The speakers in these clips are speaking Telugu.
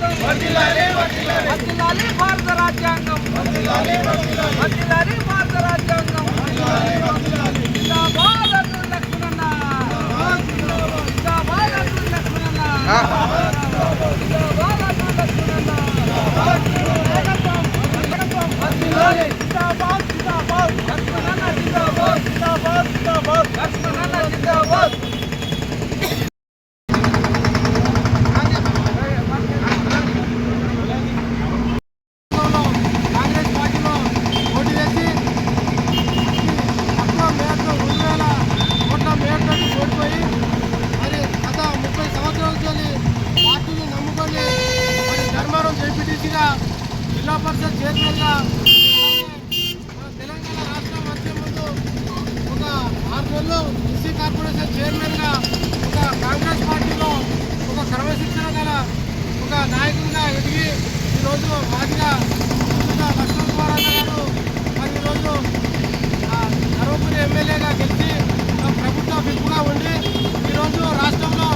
వర్ధిల్లాలి భారత రాజ్యాంగం. వర్ధిల్లాలి భారత రాజ్యాంగం. జిందాబాద్ అర్జున్ లక్ష్మణన్న జిందాబాద్ అర్జున్ లక్ష్మణన్న జిందాబాద్ అర్జున్ లక్ష్మణన్న వర్ధిల్లాలి జిందాబాద్ జిందాబాద్ లక్ష్మణన్న జిందాబాద్ జిందాబాద్ జిందాబాద్ లక్ష్మణన్న జిందాబాద్ కాంగ్రెస్ పార్టీలో పోటీ చేసి తక్కువ మేరకు రెండు వేల కోట్ల మేరతో ఓడిపోయి మరి గత ముప్పై సంవత్సరాల నుంచి పార్టీని నమ్ముకొని మరి ధర్మారం జేపీటీసీగా జిల్లా తెలంగాణ రాష్ట్రం వచ్చే ముందు ఒక ఆరు నెలలు ఎస్సీ కార్పొరేషన్ చైర్మన్గా ఒక కాంగ్రెస్ పార్టీలో ఒక క్రమశిక్షణ గల ఒక నాయకుడిగా ఎదిగి ఈరోజు మాదిగా ముందుగా లక్ష్మణ్ కుమార్ అన్న గారు మరి ఈరోజు ఆ, ధర్మపురి ఎమ్మెల్యేగా గెలిచి ఒక ప్రభుత్వ విప్పుగా ఉండి ఈరోజు రాష్ట్రంలో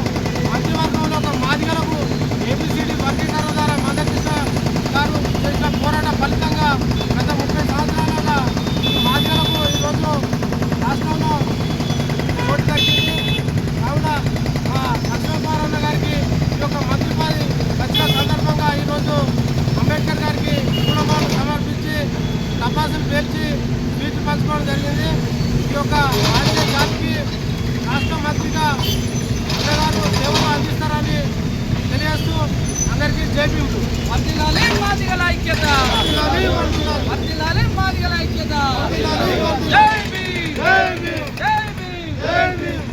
మంత్రివర్గంలో ఒక మాదిగలకు ఏబిసిడి వర్గీకరణ ద్వారా మద్దతు గారు చేసిన పోరాట ఫలితంగా గత ముప్పై సంవత్సరాలుగా ఈ మాదిగలకు ఈరోజు రాష్ట్రంలో ఓటు దక్కింది కావున ఆ లక్ష్మీకుమార్ అన్న గారికి ఈ యొక్క మంత్రి పదవి వచ్చిన సందర్భంగా ఈరోజు అంబేద్కర్ గారికి పూలమాలు సమర్పించి టపాసులు పేర్చి స్వీట్లు జరిగింది ఈ యొక్క భారతీయ జాతికి రాష్ట్ర మంత్రిగా అన్నగారు సేవలు అందిస్తారని తెలియజేస్తూ అందరికీ జైపింపు వర్ధిల్లాలి మాదిగల ఐక్యత. వర్ధిల్లాలి మాదిగల ఐక్యత. జై భీమ్. జై భీమ్.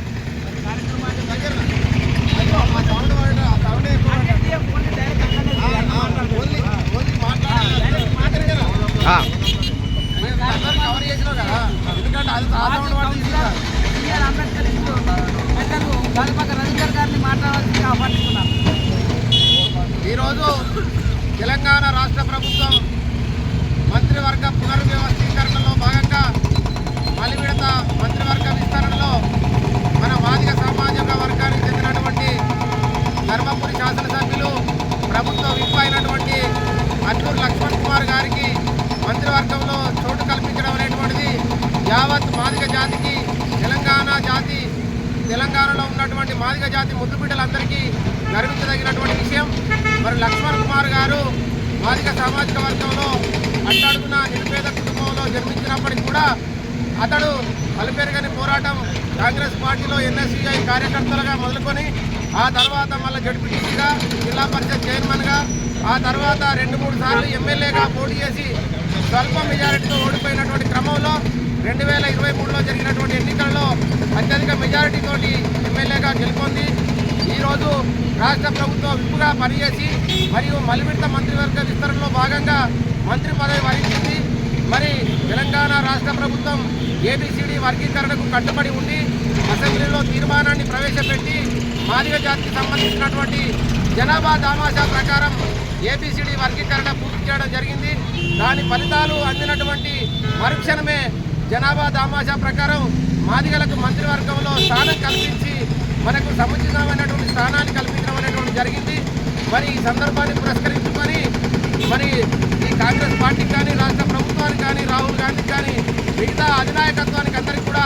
బిఆర్ అంబేద్కర్ ఇస్తూ పెద్దలు గాలిపాక రవీందర్ గారిని మాట్లాడాల్సిందిగా ఈరోజు తెలంగాణ రాష్ట్ర ప్రభుత్వం మంత్రివర్గ పునర్వ్యవస్థీకరణలో భాగంగా మలి విడత మంత్రివర్గ విస్తరణలో మన మాదిగ సామాజిక వర్గానికి చెందినటువంటి ధర్మపురి శాసనసభ్యులు ప్రభుత్వ విప్ అయినటువంటి అల్లూరు లక్ష్మణ్ కుమార్ గారికి మంత్రివర్గంలో చోటు కల్పించడం అనేటువంటిది యావత్ మాదిగ జాతికి తెలంగాణ జాతి తెలంగాణలో ఉన్నటువంటి మాదిగ జాతి ముద్దు బిడ్డలందరికీ గర్వించదగినటువంటి విషయం. మరి లక్ష్మణ్ కుమార్ గారు మాదిగ సామాజిక వర్గంలో అట్టడుగున నిరుపేద కుటుంబంలో జన్మించినప్పటికీ కూడా అతడు అలుపెరగని పోరాటం కాంగ్రెస్ పార్టీలో ఎన్ఎస్సీఐ కార్యకర్తలుగా మొదలుకొని ఆ తర్వాత మళ్ళీ జడ్పీటీసీగా జిల్లా పరిషత్ చైర్మన్గా ఆ తర్వాత రెండు మూడు సార్లు ఎమ్మెల్యేగా పోటీ చేసి స్వల్ప మెజారిటీతో ఓడిపోయినటువంటి క్రమంలో రెండు వేల ఇరవై మూడులో జరిగినటువంటి ఎన్నికల్లో అత్యధిక మెజారిటీతోటి ఎమ్మెల్యేగా గెలుపొంది. ఈరోజు రాష్ట్ర ప్రభుత్వం విప్పుగా పనిచేసి మరియు మలివిడత మంత్రివర్గ విస్తరణలో భాగంగా మంత్రి పదవి వహించింది. మరి తెలంగాణ రాష్ట్ర ప్రభుత్వం ఏబిసిడి వర్గీకరణకు కట్టుబడి ఉండి అసెంబ్లీలో తీర్మానాన్ని ప్రవేశపెట్టి మాదిగ జాతికి సంబంధించినటువంటి జనాభా దామాషా ప్రకారం ఏబిసిడి వర్గీకరణ పూర్తి చేయడం జరిగింది. దాని ఫలితాలు అందినటువంటి మరుక్షణమే జనాభా దామాషా ప్రకారం మాదిగలకు మంత్రివర్గంలో స్థానం కల్పించి మనకు సముచితమైనటువంటి స్థానాన్ని కల్పించడం అనేటువంటి జరిగింది. మరి ఈ సందర్భాన్ని పురస్కరించుకొని మరి ఈ కాంగ్రెస్ పార్టీకి కానీ రాష్ట్ర ప్రభుత్వానికి కానీ రాహుల్ గాంధీకి కానీ మిగతా అధినాయకత్వానికి అందరికీ కూడా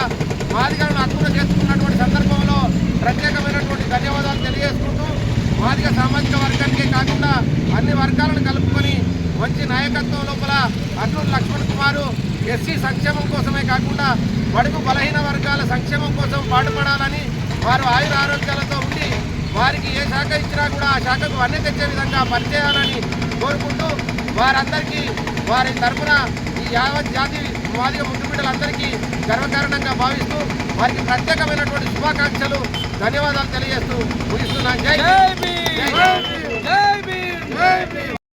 మాదిగలను అక్కున చేసుకున్నటువంటి సందర్భంలో ప్రత్యేకమైనటువంటి ధన్యవాదాలు తెలియజేసుకుంటూ మాదిగ సామాజిక వర్గానికే కాకుండా అన్ని వర్గాలను కలుపుకొని మంచి నాయకత్వం లోపల అర్జున్ లక్ష్మణ్ కుమారు ఎస్సీ సంక్షేమం కోసమే కాకుండా బడుగు బలహీన వర్గాల సంక్షేమం కోసం పాటుపడాలని వారు ఆయుర ఆరోగ్యాలతో ఉండి వారికి ఏ శాఖ ఇచ్చినా కూడా ఆ శాఖకు అన్ని తెచ్చే విధంగా పనిచేయాలని కోరుకుంటూ వారందరికీ వారి తరఫున ఈ యావత్ జాతి మాదిగ ముద్దు బిడ్డలందరికీ గర్వకారణంగా భావిస్తూ వారికి ప్రత్యేకమైనటువంటి శుభాకాంక్షలు ధన్యవాదాలు తెలియజేస్తూ ముగిస్తున్నాను. జై జై